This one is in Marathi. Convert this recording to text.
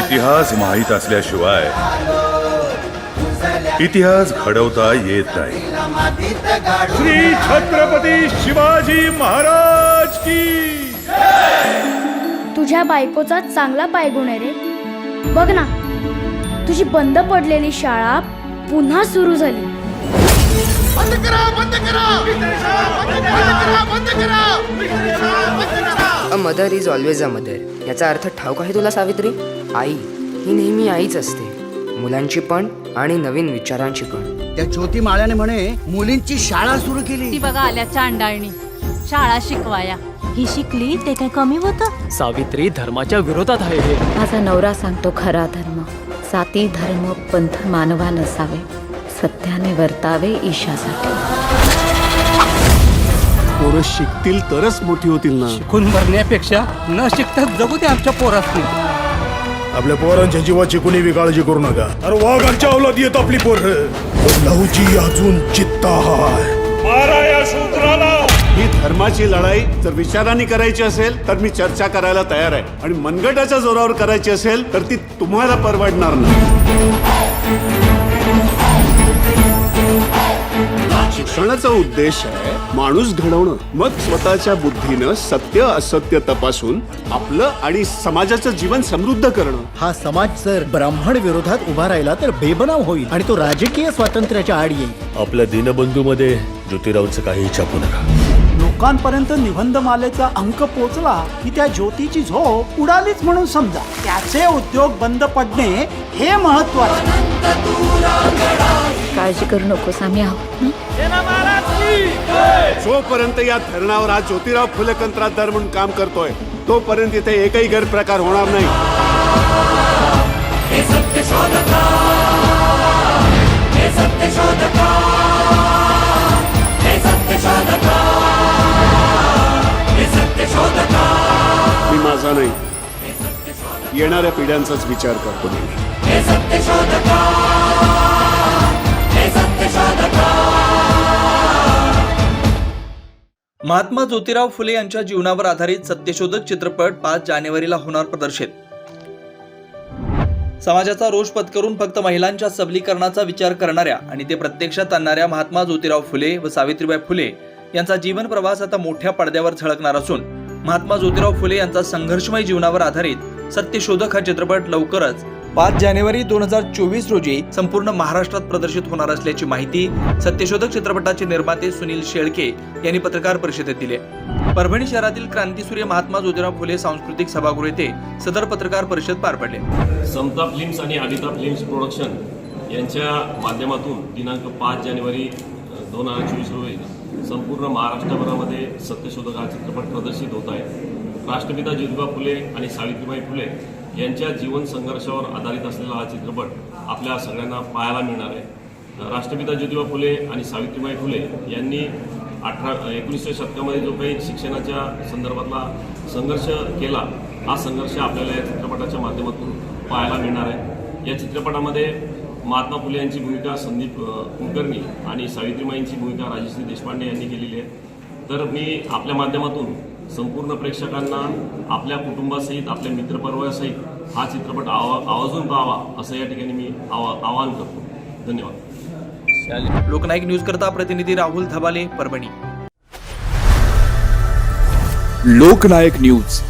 इतिहास माहीत असल्याशिवाय इतिहास घडवता येत नाही. श्री छत्रपती शिवाजी महाराज की. तुझ्या बायकोचा चांगला पायगुण आहे रे. बघ ना तुझी बंद पडलेली शाळा पुन्हा सुरू झाली. बंद करा बंद करा. बंद करा. बंद करा. A mother is always a mother याचा अर्थ ठाऊक आहे तुला सावित्री? आई ही नेहमी आईच असते. मुलांची पण आणि नवीन विचारांची पण. त्या ज्योती माळ्याने म्हणे मुलींची शाळा सुरू केली. ती बघा आल्या चांडाळणी शाळा शिकवाया. ही शिकली ते काय कमी होतं? सावित्री धर्माच्या विरोधात आहे हे. माझा नवरा सांगतो खरा धर्म. साती धर्म पंथ मानवा नसावे. सत्याने वर्तावे ईशासाठी. पोरं शिकतील तरच मोठी होतील ना. खून भरण्यापेक्षा न शिकता जगू दे आमच्या पोरासनी. आपल्या पोरांच्या जीवाची कुणी बी काळजी करू नका. अरे वाघांच्या अवलाद येत आपली पोर. लहूची अजून चित्ता हाय ही धर्माची लढाई जर विचारांनी करायची असेल तर मी चर्चा करायला तयार आहे. आणि मनगटाच्या जोरावर करायची असेल तर ती तुम्हाला परवडणार नाही. शिक्षणाचा उद्देश आहे माणूस घडवणं. मग स्वतःच्या बुद्धीनं सत्य असत्य तपासून आपलं आणि समाजाचं जीवन समृद्ध करणं. हा समाज जर ब्राह्मण विरोधात उभा राहिला तर बेबनाव होईल आणि तो राजकीय स्वातंत्र्याच्या आड येईल. आपल्या दीनबंधूमध्ये ज्योतिरावचं काही छापू नका. लोकांपर्यंत निबंधमालेचा अंक पोचला की त्या ज्योतीची झोप उडालीच म्हणून समजा. त्याचे उद्योग बंद पडणे हे महत्त्वाचे काळजी करू नकोस आम्ही आहोत ना जोपर्यंत या धरणावर हा ज्योतिराव फुले कंत्राटदार म्हणून काम करतोय तोपर्यंत इथे एकही गैरप्रकार होणार नाही. मी माझा नाही. येणाऱ्या पिढ्यांचाच विचार करतो नेहमी. महात्मा ज्योतिराव फुले यांच्या जीवनावर आधारित सत्यशोधक चित्रपट पाच जानेवारीला होणार प्रदर्शित. समाजाचा रोष पत्करून फक्त महिलांच्या सबलीकरणाचा विचार करणाऱ्या आणि ते प्रत्यक्षात आणणाऱ्या महात्मा ज्योतिराव फुले व सावित्रीबाई फुले यांचा जीवन प्रवास आता मोठ्या पडद्यावर झळकणार असून महात्मा ज्योतिराव फुले यांचा संघर्षमय जीवनावर आधारित सत्यशोधक हा चित्रपट लवकरच पाच जानेवारी दोन हजार चोवीस रोजी संपूर्ण महाराष्ट्रात प्रदर्शित होणार असल्याची माहिती सत्यशोधक चित्रपटाचे निर्माते सुनील शेळके यांनी पत्रकार परिषदेत दिली परभणी शहरातील क्रांतीसूर्य महात्मा ज्योतिराव फुले सांस्कृतिक सभागृह येथे सदर पत्रकार परिषद पार पडले. समता फिल्म्स आणि आदिता फिल्म्स प्रोडक्शन यांच्या माध्यमातून दिनांक पाच जानेवारी दोन हजार चोवीस रोजी संपूर्ण महाराष्ट्रभरामध्ये सत्यशोधक हा चित्रपट प्रदर्शित होत आहे. राष्ट्रपिता ज्योतिबा फुले आणि सावित्रीबाई फुले यांच्या जीवन संघर्षावर आधारित असलेला हा चित्रपट आपल्या सगळ्यांना पाहायला मिळणार आहे. राष्ट्रपिता ज्योतिबा फुले आणि सावित्रीबाई फुले यांनी अठरा एकोणीसशे शतकामध्ये जो काही शिक्षणाच्या संदर्भातला संघर्ष केला हा संघर्ष आपल्याला या चित्रपटाच्या माध्यमातून पाहायला मिळणार आहे. या चित्रपटामध्ये महात्मा फुले यांची भूमिका संदीप कुलकर्णी आणि सावित्रीबाईंची भूमिका राजश्री देशपांडे यांनी केलेली आहे. तर मी आपल्या माध्यमातून संपूर्ण प्रेक्षकांना आपल्या कुटुंबासहित आपल्या मित्रपरिवारासहित हा चित्रपट आवा आवाजून पाहावा असं या ठिकाणी मी आवा आवाहन करतो. धन्यवाद. लोकनायक न्यूज करता प्रतिनिधी राहुल धबाले परभणी. लोकनायक न्यूज.